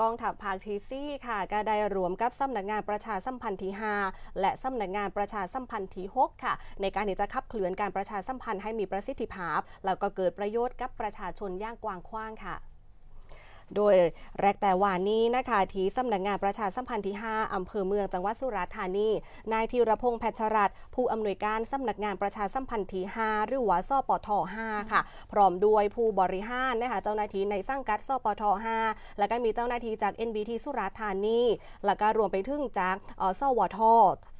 กองทัพภาคทีซี่ค่ะก็ได้รวมกับสำนักงานประชาสัมพันธ์ที่ 5 และสำนักงานประชาสัมพันธ์ที่ 6 ค่ะ ในการที่จะขับเคลื่อนการประชาสัมพันธ์ให้มีประสิทธิภาพ แล้วก็เกิดประโยชน์กับประชาชนย่างกว้างขวางค่ะ โดยแรกแต่วานนี้นะคะที่สำนักงานประชาสัมพันธ์ที่ 5 อำเภอเมืองจังหวัดสุราษฎร์ธานี นายธีรพงษ์แพชรัตผู้อำนวยการสำนักงานประชาสัมพันธ์ที่ 5 หรือว่าสปท5ค่ะ พร้อมด้วยผู้บริหารนะคะเจ้าหน้าที่ในสังกัดสปท5แล้วก็มีเจ้าหน้าที่จาก NBT สุราษฎร์ธานี แล้วก็รวมไปถึงจากเอ่อสวท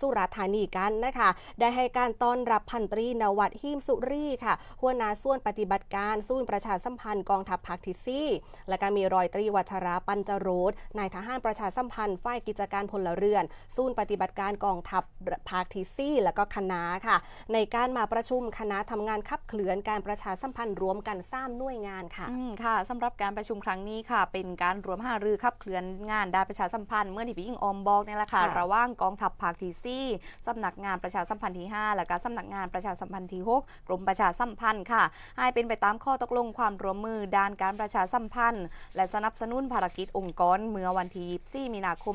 สุราษฎร์ธานีกันนะคะ ได้ให้การต้อนรับพันตรีนวัดหิมสุรีค่ะหัวหน้าส่วนปฏิบัติการศูนย์ประชาสัมพันธ์กองทัพภาคที่สี่และก็มีรอยตรีวัชราปัญจโรธนายทหารประชาสัมพันธ์ฝ่ายกิจการพลเรือนศูนย์ปฏิบัติการกองทัพภาคที่สี่และก็คณะค่ะ ในการมาประชุมคณะทำงานขับเคลื่อนการประชาสัมพันธ์รวมกันสร้างหน่วยงานค่ะอืมค่ะสำหรับการประชุมครั้งนี้ค่ะ เป็นการรวมหารือขับเคลื่อนงานด้านประชาสัมพันธ์เมื่อที่พี่ยิงออมบอกเนี่ยแหละค่ะค่ะระหว่างกองทัพภาคที่สี่สำนักงานประชาสัมพันธ์ที่ 5 และก็สำนักงานประชาสัมพันธ์ที่ 6 กรมประชาสัมพันธ์ค่ะ ให้เป็นไปตามข้อตกลงความร่วมมือด้านการประชาสัมพันธ์ และสนับสนุนภารกิจองค์กร เมื่อวันที่24มีนาคม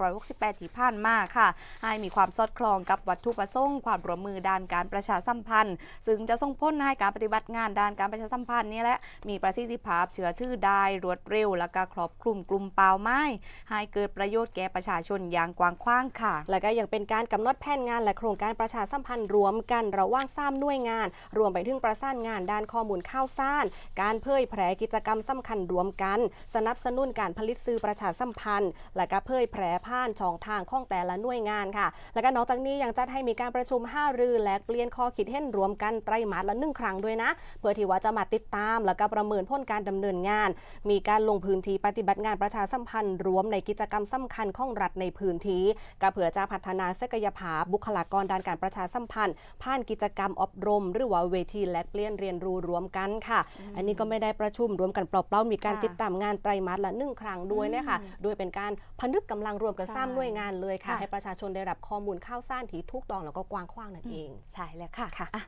2568 ที่ผ่านมาค่ะ ให้มีความสอดคล้องกับวัตถุประสงค์ความร่วมมือด้านการประชาสัมพันธ์ ซึ่งจะส่งผลให้การปฏิบัติงานด้านการประชาสัมพันธ์นี่แหละมีประสิทธิภาพเชื่อถือได้รวดเร็ว และก็ครอบคลุมกลุ่มเป้าหมายให้เกิดประโยชน์แก่ประชาชนอย่างกว้างขวางค่ะ และก็ยังเป็นการกำหนดแผนงานและโครงการประชาสัมพันธ์รวมกันระหว่างสามหน่วยงาน รวมไปถึงประสานงานด้านข้อมูลข่าวสาร การเผยแพร่กิจกรรมสำคัญรวมกันสนับสนุนการผลิตสื่อประชาสัมพันธ์ และก็เผยแพร่ผ่านช่องทางของแต่ละหน่วยงานค่ะ และก็นอกจากนี้ยังจัดให้มีการประชุมห้ารือและเปลี่ยนข้อคิดเห็นรวมกันไตรมาสละหนึ่งครั้งด้วยนะ เพื่อที่ว่าจะมาติดตาม และก็ประเมินผลการดำเนินงาน มีการลงพื้นที่ปฏิบัติงานประชาสัมพันธ์ รวมในกิจกรรมสำคัญของรัฐในพื้นที่ก็เพื่อจะพัฒนาศักยภาพบุคลากรด้านการประชาสัมพันธ์ ผ่านกิจกรรมอบรม หรือว่าเวทีแลกเปลี่ยนเรียนรู้รวมกันค่ะ อันนี้ก็ไม่ได้ประชุมรวมกันเปล่าๆมีการติดตามงานไตรมาสละหนึ่งครั้งด้วยนะคะอืมโดยเป็นการพนึกกำลังรวมกันใช่สร้างหน่วยงานเลยค่ะค่ะ ให้ประชาชนได้รับข้อมูลข่าวสารที่ถูกต้องแล้วก็กว้างขวางนั่นเอง ใช่แล้วค่ะค่ะอะ